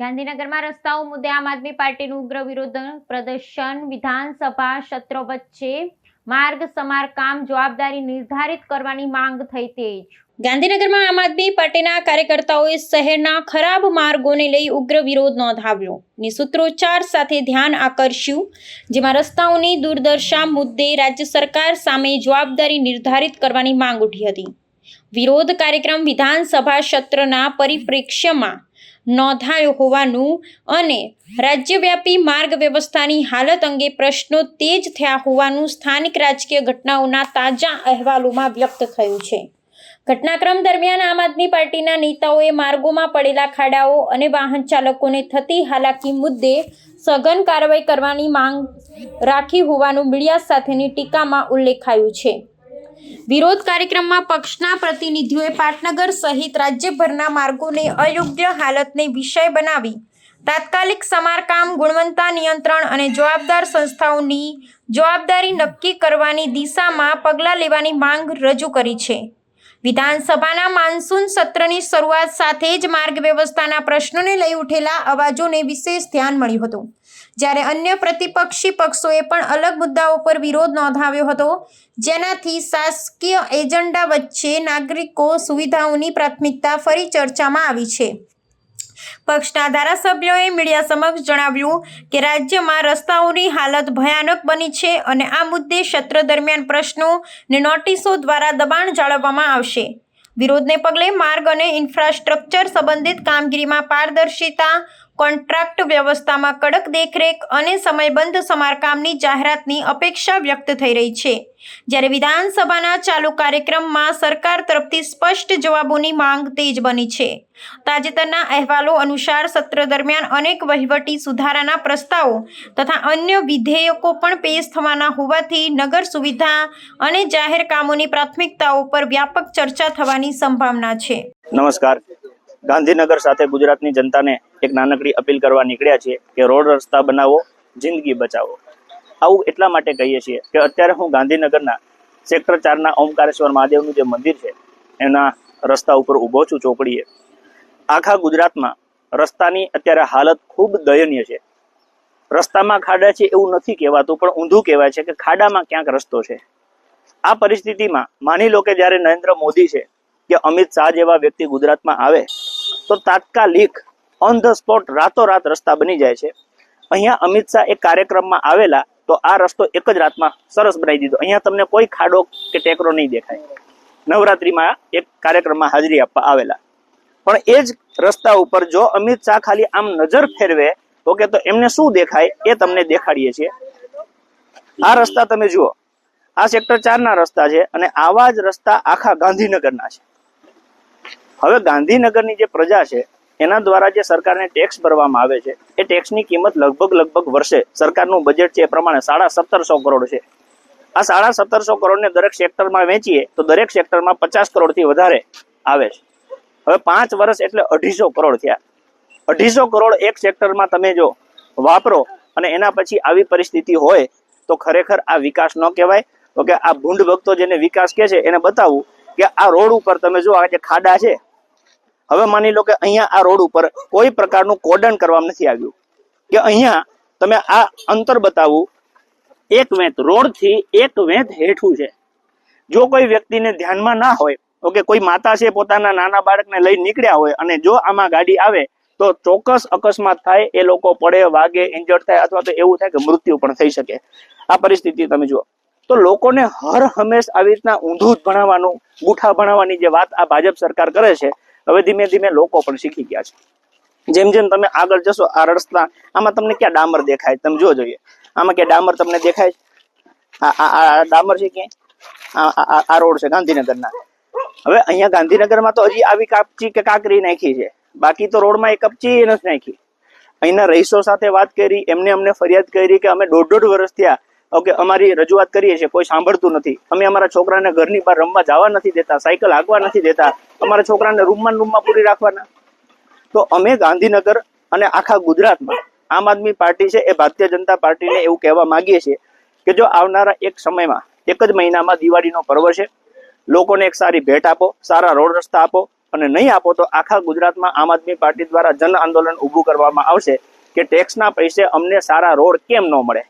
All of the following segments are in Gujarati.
ગાંધીનગરમાં રસ્તાઓ મુદ્દે આમ આદમી પાર્ટીનું ઉગ્ર વિરોધ પ્રદર્શન વિધાનસભા સત્ર વચ્ચે માર્ગ સમારકામ જવાબદારી નિર્ધારિત કરવાની માંગ થઈ તેજ. ગાંધીનગરમાં આમ આદમી પાર્ટીના કાર્યકર્તાઓએ શહેરના ખરાબ માર્ગોને લઈ ઉગ્ર વિરોધ નોંધાવ્યો. ની સૂત્રોચ્ચાર સાથે ધ્યાન આકર્ષ્યું, જેમાં રસ્તાઓની દુર્દશા મુદ્દે રાજ્ય સરકાર સામે જવાબદારી નિર્ધારિત કરવાની માંગ ઉઠી હતી. વિરોધ કાર્યક્રમ વિધાનસભા સત્રના પરિપ્રેક્ષ્યમાં નોંધાયો હોવાનું અને રાજ્યવ્યાપી માર્ગ વ્યવસ્થાની હાલત અંગે પ્રશ્નો તેજ થયા હોવાનું સ્થાનિક રાજકીય ઘટનાઓના તાજા અહેવાલોમાં વ્યક્ત થયું છે. ઘટનાક્રમ દરમિયાન આમ આદમી પાર્ટીના નેતાઓએ માર્ગોમાં પડેલા ખાડાઓ અને વાહન ચાલકોને થતી હાલાકી મુદ્દે સઘન કાર્યવાહી કરવાની માંગ રાખી હોવાનું મીડિયા સાથેની ટીકામાં ઉલ્લેખાયું છે. વિરોધ કાર્યક્રમમાં પક્ષના પ્રતિનિધિઓએ પાટનગર સહિત રાજ્યભરના માર્ગોને અયોગ્ય હાલતને વિષય બનાવી, તાત્કાલિક સમારકામ, ગુણવત્તા નિયંત્રણ અને જવાબદાર સંસ્થાઓની જવાબદારી નક્કી કરવાની દિશામાં પગલાં લેવાની માંગ રજૂ કરી છે. વિધાનસભાના માનસૂન સત્રની શરૂઆત સાથે જ માર્ગ વ્યવસ્થાના પ્રશ્નોને લઈ ઉઠેલા અવાજોને વિશેષ ધ્યાન મળ્યું હતું. જ્યારે અન્ય પ્રતિપક્ષી પક્ષોએ પણ અલગ મુદ્દાઓ પર વિરોધ નોંધાવ્યો હતો. જેનાથી શાસકીય એજન્ડા વચ્ચે નાગરિકો સુવિધાઓની પ્રાથમિકતા ફરી ચર્ચામાં આવી છે. પક્ષના ધારાસભ્યોએ મીડિયા સમક્ષ જણાવ્યું કે રાજ્યમાં રસ્તાઓની હાલત ભયાનક બની છે અને આ મુદ્દે સત્ર દરમિયાન પ્રશ્નો ને નોટિસો દ્વારા દબાણ જાળવવામાં આવશે. વિરોધને પગલે માર્ગ અને ઇન્ફ્રાસ્ટ્રક્ચર સંબંધિત કામગીરીમાં પારદર્શિતા કોન્ટ્રાક્ટ વ્યવસ્થામાં કડક દેખરેખ અને સમયબંધ સમારકામની જાહેરાતની અપેક્ષા વ્યક્ત થઈ રહી છે. જ્યારે વિધાનસભાના ચાલુ કાર્યક્રમમાં સરકાર તરફથી સ્પષ્ટ જવાબોની માંગ તેજ બની છે. તાજેતરના અહેવાલો અનુસાર સત્ર દરમિયાન અનેક વહીવટી સુધારાના પ્રસ્તાવો તથા અન્ય વિધેયકો પણ પેશ થવાના હોવાથી નગર સુવિધા અને જાહેર કામોની પ્રાથમિકતાઓ પર વ્યાપક ચર્ચા થવાની સંભાવના છે. નમસ્કાર. ગાંધીનગર સાથે ગુજરાતની જનતાને એક નાનકડી અપીલ કરવા નીકળ્યા છીએ કે રોડ રસ્તા બનાવો, જિંદગી બચાવો. આવું એટલા માટે કહીએ છીએ કે અત્યારે હું ગાંધીનગરના સેક્ટર ચારના ઓમકારેશ્વર મહાદેવનું જે મંદિર છે, એના રસ્તા ઉપર ઊભો છું ચોકડીએ. આખા ગુજરાતમાં રસ્તાની અત્યારે હાલત ખૂબ દયનીય છે. રસ્તામાં ખાડા છે એવું નથી કહેવાતું, પણ ઊંધું કહેવાય છે કે ખાડામાં ક્યાંક રસ્તો છે. આ પરિસ્થિતિમાં માની લો કે જ્યારે નરેન્દ્ર મોદી છે કે અમિત શાહ જેવા વ્યક્તિ ગુજરાતમાં આવે, તો તાત્કાલિક ઓન ધ સ્પોટ રાતોરાત રસ્તા બની જાય છે. અહીંયા અમિત શાહ એક કાર્યક્રમમાં આવેલા તો આ રસ્તો એક જ રાતમાં સરસ બનાવી દીધો. અહીંયા તમને કોઈ ખાડો કે ટેકરો નહીં દેખાય. નવરાત્રિમાં એક કાર્યક્રમમાં હાજરી આપવા આવેલા. પણ એ જ રસ્તા ઉપર જો અમિત શાહ ખાલી આમ નજર ફેરવે ઓકે તો એમને શું દેખાય એ તમને દેખાડીએ છીએ. આ રસ્તા તમે જુઓ. આ સેક્ટર ચારના રસ્તા છે અને આવા જ રસ્તા આખા ગાંધીનગરના છે. હવે ગાંધીનગરની જે પ્રજા છે એના દ્વારા જે સરકારને ટેક્સ ભરવામાં આવે છે, એ ટેક્સની કિંમત લગભગ લગભગ વર્ષે સરકારનું બજેટ છે એ પ્રમાણે સાડા સત્તરસો કરોડ છે. આ સાડા સત્તરસો કરોડને દરેક સેક્ટરમાં વેચીએ તો દરેક સેક્ટરમાં પચાસ કરોડથી વધારે આવે છે. હવે પાંચ વર્ષ એટલે અઢીસો કરોડ થયા. અઢીસો કરોડ એક સેક્ટરમાં તમે જો વાપરો અને એના પછી આવી પરિસ્થિતિ હોય તો ખરેખર આ વિકાસ ન કહેવાય. તો કે આ ભૂંડ ભક્તો જેને વિકાસ કહે છે એને બતાવવું કે આ રોડ ઉપર તમે જો આ જે ખાડા છે હવે માની લો કે અહીંયા આ રોડ ઉપર કોઈ પ્રકારનું કોડન કરવામાં નથી આવ્યું. કે અહીંયા તમે આ અંતર બતાવું, એક વેંત, રોડથી એક વેંત હેઠું છે. જો કોઈ વ્યક્તિને ધ્યાનમાં ના હોય, તો કે કોઈ માતા છે પોતાના નાના બાળકને લઈ નીકળ્યા હોય અને જો આમાં ગાડી આવે, તો ચોક્કસ અકસ્માત થાય, એ લોકો પડે, વાગે ઇન્જર્ડ થાય અથવા તો એવું થાય કે મૃત્યુ પણ થઈ શકે. આ પરિસ્થિતિ તમે જુઓ. તો લોકોને હર હંમેશ આવી રીતના ઊંધું જ ભણાવવાનું, બુઠા ભણાવવાની જે વાત આ ભાજપ સરકાર કરે છે હવે ધીમે ધીમે લોકો પણ શીખી ગયા છે. જેમ જેમ તમે આગળ જશો, આ રસ્તા, આમાં તમને ક્યાં ડામર દેખાય? તમે જો જોઈએ. આમાં ક્યાં ડામર તમને દેખાય? આ ડામર છે ક્યાંય? આ રોડ છે ગાંધીનગરના. હવે અહીંયા ગાંધીનગરમાં તો હજી આવી કાપચી કે કાકરી નાખી છે. બાકી તો રોડમાં એ કપચી નથી નાખી. અહીંના રહીશો સાથે વાત કરી, એમને અમને ફરિયાદ કરી કે અમે દોઢ દોઢ વર્ષ થયા ઓકે, અમારી રજૂઆત કરીએ છીએ, કોઈ સાંભળતું નથી. અમે અમારા છોકરાને ઘરની બહાર રમવા જવા નથી દેતા, સાયકલ હાંકવા નથી દેતા. અમારા છોકરાને રૂમમાં રૂમમાં પૂરી રાખવાના. તો અમે ગાંધીનગર અને આખા ગુજરાતમાં આમ આદમી પાર્ટી છે એ ભારતીય જનતા પાર્ટીને એવું કહેવા માંગીએ છીએ કે જો આવનારા એક સમયમાં, એક જ મહિનામાં દિવાળીનો પર્વ છે, લોકોને એક સારી ભેટ આપો, સારા રોડ રસ્તા આપો અને નહીં આપો તો આખા ગુજરાતમાં આમ આદમી પાર્ટી દ્વારા જન આંદોલન ઊભું કરવામાં આવશે કે ટેક્સના પૈસે અમને સારા રોડ કેમ ન મળે?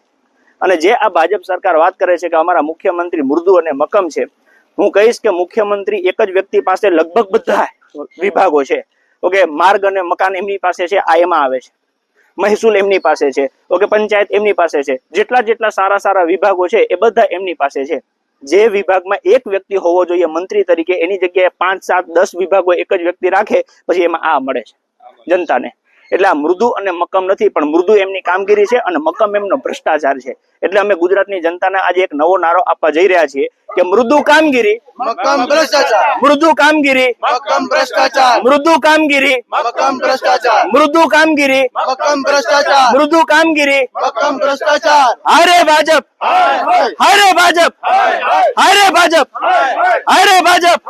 અને જે આ ભાજપ સરકાર વાત કરે છે કે અમારા મુખ્યમંત્રી મૃદુ અને મક્કમ છે, હું કહીશ કે મુખ્યમંત્રી એક જ વ્યક્તિ પાસે લગભગ બધા વિભાગો છે. ઓકે, માર્ગ અને મકાન એમની પાસે છે, આ એમાં આવે છે. મહેસૂલ એમની પાસે છે, ઓકે, પંચાયત એમની પાસે છે. જેટલા જેટલા સારા સારા વિભાગો છે, એ બધા એમની પાસે છે. જે વિભાગમાં એક વ્યક્તિ હોવો જોઈએ મંત્રી તરીકે, એની જગ્યાએ પાંચ, સાત, દસ વિભાગો એક જ વ્યક્તિ રાખે, પછી એમાં આ મળે છે, જનતાને. એટલે આ મૃદુ અને મક્કમ નથી પણ મૃદુ એમની કામગીરી છે અને મક્કમ એમનો ભ્રષ્ટાચાર છે. એટલે અમે ગુજરાતની જનતાને આજે એક નવો નારો આપવા જઈ રહ્યા છીએ કે મૃદુ કામગીરી મક્કમ ભ્રષ્ટાચાર. મૃદુ કામગીરી મક્કમ ભ્રષ્ટાચાર. મૃદુ કામગીરી મક્કમ ભ્રષ્ટાચાર. મૃદુ કામગીરી મક્કમ ભ્રષ્ટાચાર. મૃદુ કામગીરી. મક્કમ ભ્રષ્ટાચાર. હારે ભાજપ. હારે ભાજપ. હરે ભાજપ. હરે ભાજપ.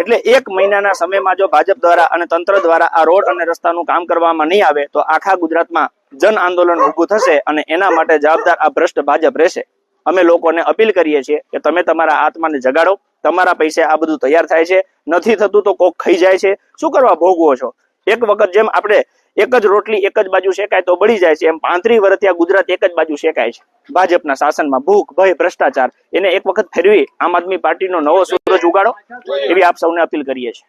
એટલે એક મહિનાના સમયમાં જો ભાજપ દ્વારા અને તંત્ર દ્વારા આ રોડ અને રસ્તાનું કામ કરવામાં નહીં આવે, તો આખા ગુજરાતમાં જન આંદોલન ઉભું થશે અને એના માટે જવાબદાર આ ભ્રષ્ટ ભાજપ રહેશે. અમે લોકોને અપીલ કરીએ છીએ કે તમે તમારા આત્માને જગાડો, તમારા પૈસે આ બધું તૈયાર થાય છે. નથી થતું તો કોક ખાઈ જાય છે. શું કરવા ભોગવો છો? એક વખત જેમ આપણે એક જ રોટલી, એક જ બાજુ શેકાય તો બળી જાય છે. એમ પાંત્રી વર્ષથી આ ગુજરાત એક જ બાજુ શેકાય છે. ભાજપના શાસનમાં ભૂખ, ભય, ભ્રષ્ટાચાર. એને એક વખત ફેરવી આમ આદમી પાર્ટીનો નવો સૂરજ ઉગાડો, એવી આપ સૌને અપીલ કરીએ છીએ.